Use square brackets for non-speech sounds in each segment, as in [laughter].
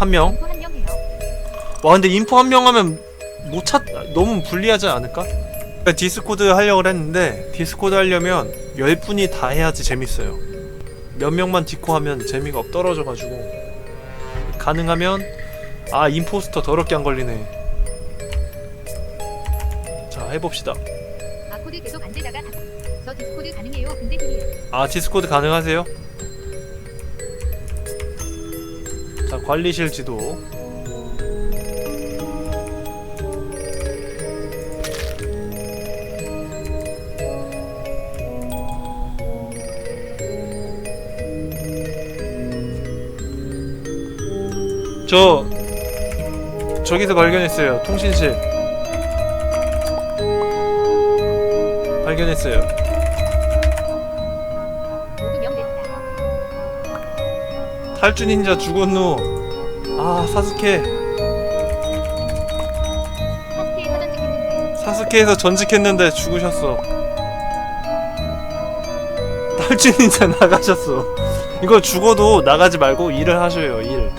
한 명. 와 근데 인포 한 명 하면 못 찾 너무 불리하지 않을까? 그러니까 디스코드 하려고 했는데 디스코드 하려면 10분이 다 해야지 재밌어요 몇 명만 디코 하면 재미가 떨어져가지고 가능하면 아 임포스터 더럽게 안 걸리네 자 해봅시다. 아 디스코드 가능하세요? 자 관리실 지도. 저 저기서 발견했어요. 통신실. 발견했어요 탈주 닌자 죽었노. 아 사스케 사스케에서 전직했는데 죽으셨어. 탈주 닌자 [laughs] 나가셨어. 이거 죽어도 나가지 말고 일을 하셔요 일.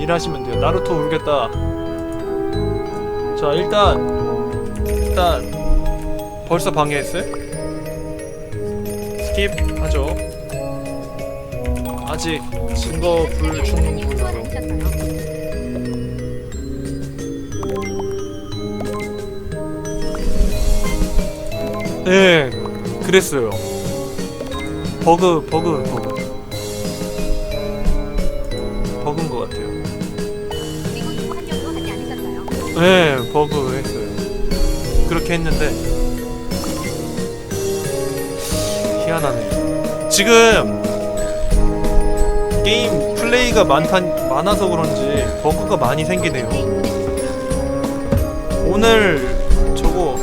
일하시면 돼요. 나루토 울겠다. 자 일단 일단 벌써 방해했어요? 스킵 하죠. 아직 증거 불충분하고. 아니셨어요. 네, 그랬어요. 버그, 버그, 버그. 버그인 것 같아요. 그리고 명도 하지 않으셨어요. 네, 버그 했어요. 그렇게 했는데 희한하네. 지금 게임 플레이가 많다, 많아서 그런지 버그가 많이 생기네요. 오늘 저거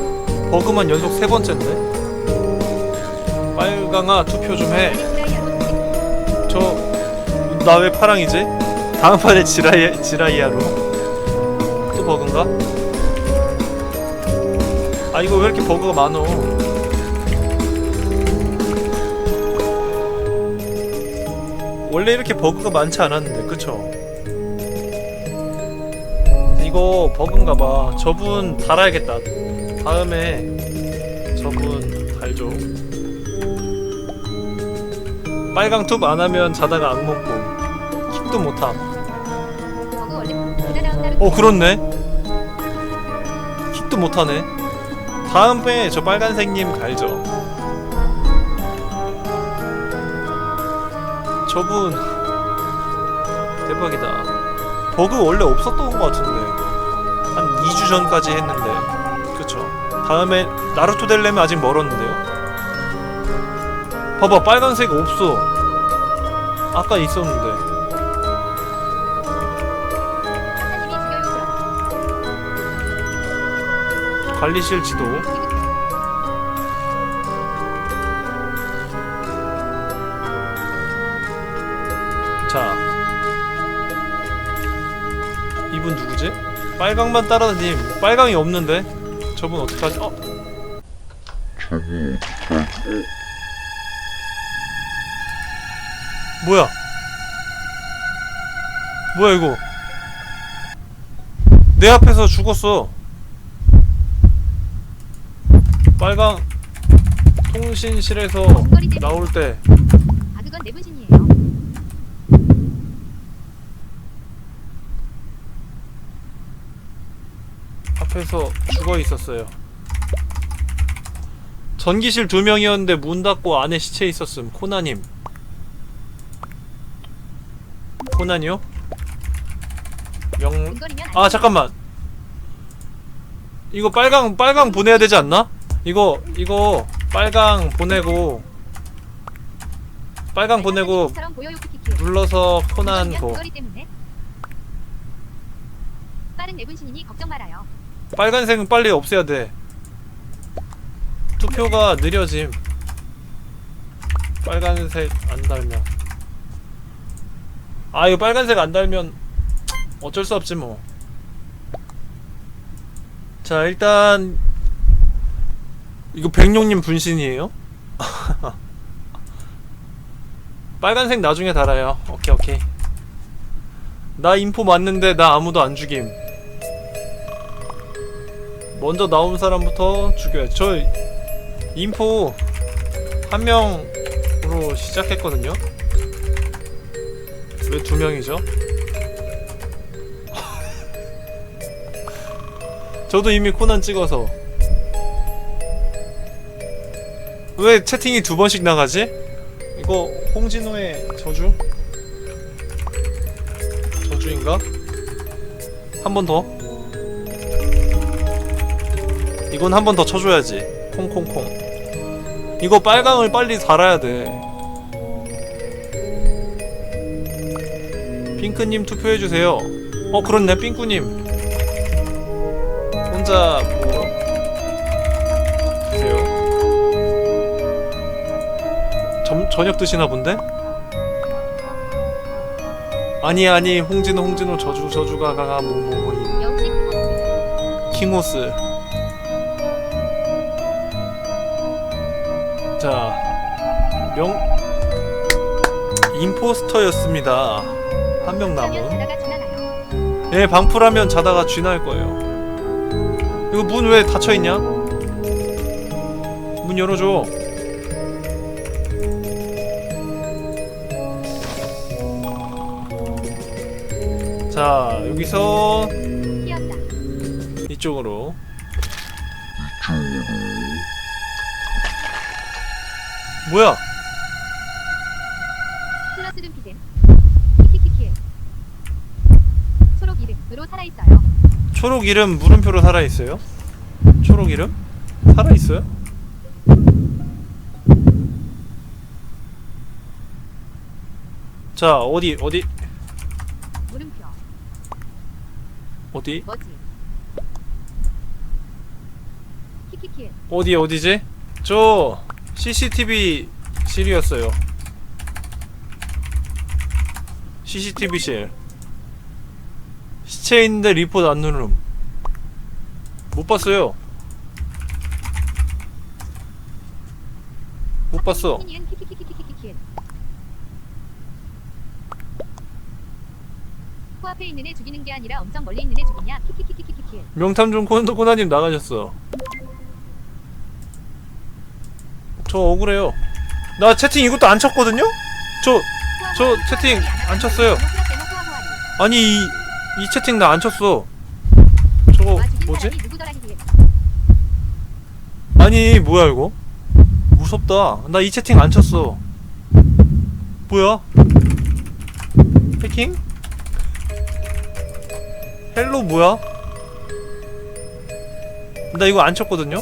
버그만 연속 세 번째인데? 빨강아 투표 좀 해. 저 나 왜 파랑이지? 다음 판에 지라이 지라이아로 또 버그인가? 아 이거 왜 이렇게 버그가 많어? 원래 이렇게 버그가 많지 않았는데 그쵸? 이거 버그인가봐. 저분 달아야겠다. 다음에 저분 달죠. 빨강 톱 안하면 자다가 꿈 킥도 못함. 어 그렇네. 킥도 못하네. 다음에 저 빨간색님 갈죠 저분 대박이다. 버그 원래 없었던 것 같은데. 한 2주 전까지 했는데. 그쵸. 다음에 나루토 될려면 아직 멀었는데요? 봐봐 빨간색 없어. 아까 있었는데. 관리실 지도 빨강만 따라다님 빨강이 없는데 저분 어떡하지? 어? 뭐야 뭐야 이거 내 앞에서 죽었어 빨강 통신실에서 나올 때 아 그건 내 분신이에요. 앞에서 죽어 있었어요. 전기실 두 명이었는데 문 닫고 안에 시체 있었음. 코나님. 코나니요? 명. 근거리면 아 잠깐만. 이거 빨강 빨강 보내야 되지 않나? 이거 이거 빨강 보내고 빨강 보내고. 눌러서 코난 때문에. 빠른 내 분신이니 걱정 말아요. 빨간색은 빨리 없애야 돼. 투표가 느려짐. 빨간색 안 달면. 아 이거 빨간색 안 달면 어쩔 수 없지 뭐. 자 일단 이거 백룡님 분신이에요? [laughs] 빨간색 나중에 달아요. 오케이 오케이. 나 인포 맞는데 나 아무도 안 죽임. 먼저 나온 사람부터 죽여야지. 저 인포 한 명으로 시작했거든요. 왜 두 명이죠? [laughs] 저도 이미 코난 찍어서 왜 채팅이 두 번씩 나가지? 이거 홍진호의 저주? 저주인가? 한 번 더? 이건 한 번 더 쳐줘야지. 콩콩콩. 이거 빨강을 빨리 달아야 돼. 핑크님 투표해주세요. 어 그렇네 핑크님. 혼자 뭐 드세요? 점, 저녁 드시나 본데? 아니 아니 홍진호 홍진호 저주 저주가 가가 뭐뭐뭐 역시 킹호스. 자 명... 임포스터였습니다 한 명 남은. 예 방풀하면 자다가 쥐날 거예요 이거 문 왜 닫혀 있냐? 문 열어줘 자 여기서. 이쪽으로 뭐야 플러스름 피뎀. 키키키키. 초록 이름으로 살아있어요. 초록 이름 물음표로 살아있어요? 초록 이름? 살아있어요? 자 어디 어디 물음표. 어디 뭐지? 키키키. 어디 어디지? 저 CCTV 실이었어요. CCTV 실. 시체 있는데 리포트 안 누름 못 봤어요. 못 봤어. 코앞에 있는 애 죽이는 게 아니라 엄청 멀리 있는 애 죽이냐? 명탐정 코난, 코나님 나가셨어 저 억울해요 나 채팅 이것도 안 쳤거든요? 저 저 채팅 안 쳤어요. 아니 이, 이 채팅 나 안 쳤어 저거 뭐지? 아니 뭐야 이거 무섭다 나 이 채팅 안 쳤어 뭐야 해킹? 헬로 뭐야? 나 이거 안 쳤거든요?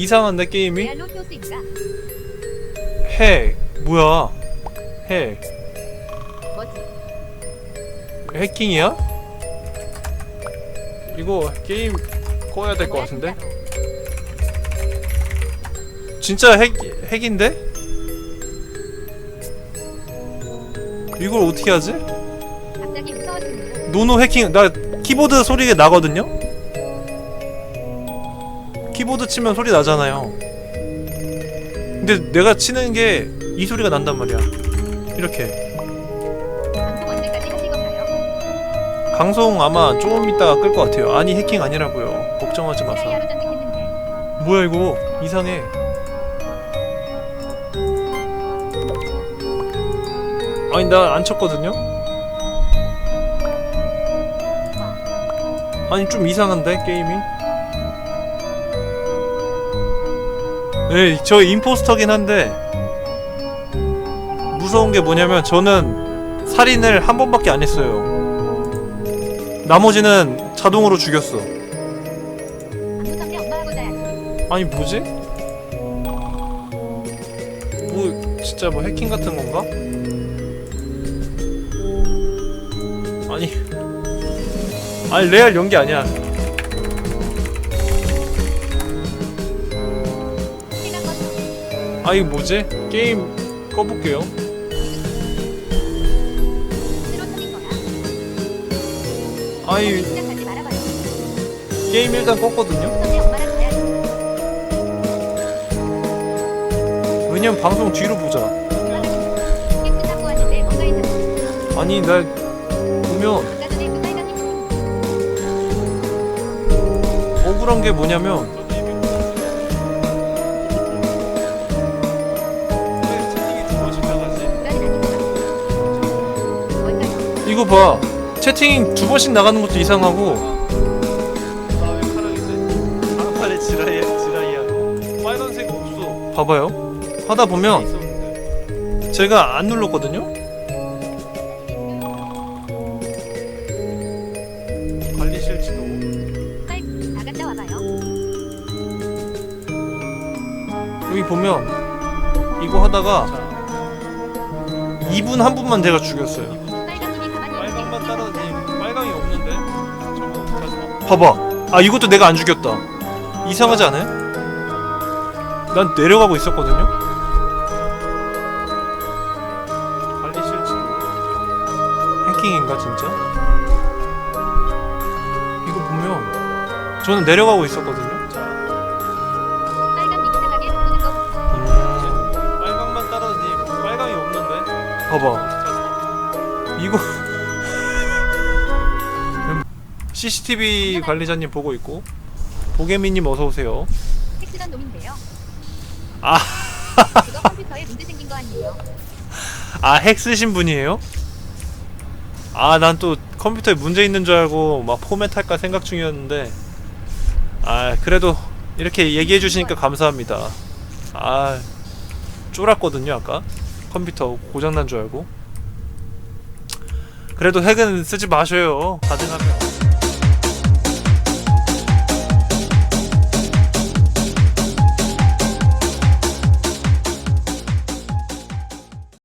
이상한데 게임이? 효스인가? 핵 뭐야 핵 뭐지? 해킹이야? 이거 게임 꺼야 될것 뭐야, 같은데? 진짜 핵, 핵인데? 이걸 어떻게 하지? 노노 해킹 나 키보드 소리가 나거든요? 키보드 치면 소리 나잖아요. 근데 내가 치는 게 이 소리가 난단 말이야. 이렇게. 방송 아마 조금 있다가 끌것 같아요. 아니 해킹 아니라고요. 걱정하지 마세요 뭐야 이거? 이상해. 아니 나 안 쳤거든요? 아니 좀 이상한데 게임이 네 저 임포스터긴 한데 무서운 게 뭐냐면 저는 살인을 한 번밖에 안 했어요 나머지는 자동으로 죽였어. 아니 뭐지? 뭐 진짜 뭐 해킹 같은 건가? 아니 아니 레알 연기 아니야 아이 뭐지? 게임 꺼볼게요. 아이 게임 일단 껐거든요. 왜냐면 방송 뒤로 보자. 아니 나 보면 억울한 게 뭐냐면 이거 봐. 채팅 두 번씩 나가는 것도 이상하고. 다음판에 지라이야 지라이야. 빨간색 없어. 봐봐요. 하다 보면 있었는데 제가 안 눌렀거든요? 관리 실 지도. 빨 나갔다 와봐요. 여기 보면 이거 하다가 자. 2분 한 분만 제가 죽였어요 봐봐. 아 이것도 내가 안 죽였다. 이상하지 않아요? 난 내려가고 있었거든요? 지도 해킹인가 진짜? 이거 보면 저는 내려가고 있었거든요? 자 빨간 이상하게 보는 거. 음, 빨강만 따라다니 빨강이 없는데? 봐봐. 자 이거 CCTV 관리자님 보고 있고 보게미님 어서 오세요. 핵쓰던 놈인데요. 아. 그거 컴퓨터에 문제 생긴 거 아니에요? [laughs] 아핵 쓰신 분이에요? 아 난 또 컴퓨터에 문제 있는 줄 알고 막 포맷할까 생각 중이었는데 아 그래도 이렇게 얘기해 주시니까 감사합니다. 아 쫄았거든요 아까 컴퓨터 고장 난 줄 알고 그래도 핵은 쓰지 마셔요 가능하면